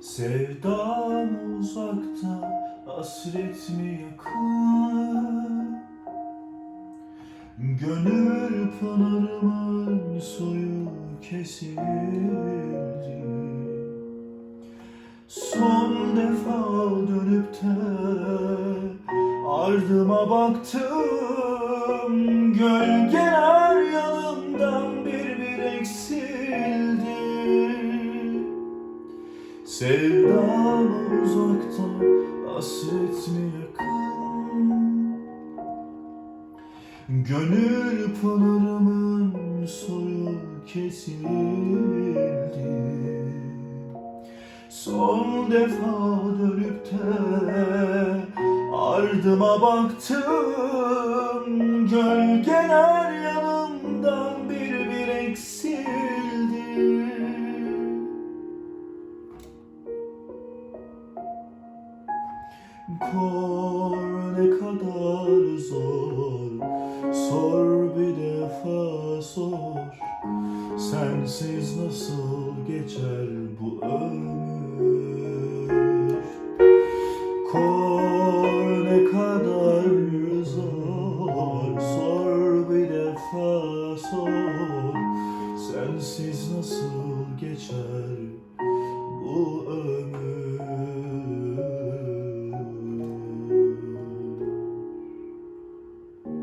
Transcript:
Sevdam uzakta, hasret mi yakın? Gönül pınarımın suyu kesildi. Son defa dönüp de ardıma baktım Gölgeler yanımdan bir bir eksildi Sevdam uzakta, hasret mi yakın? Gönül pınarımın suyu kesildi Son defa dönüp de ardıma baktım Gölgeler yanımdan bir bir eksildi. Kor ne kadar zor Sor bir defa sor. Sensiz nasıl geçer bu ömür? Kor sor Sensiz nasıl geçer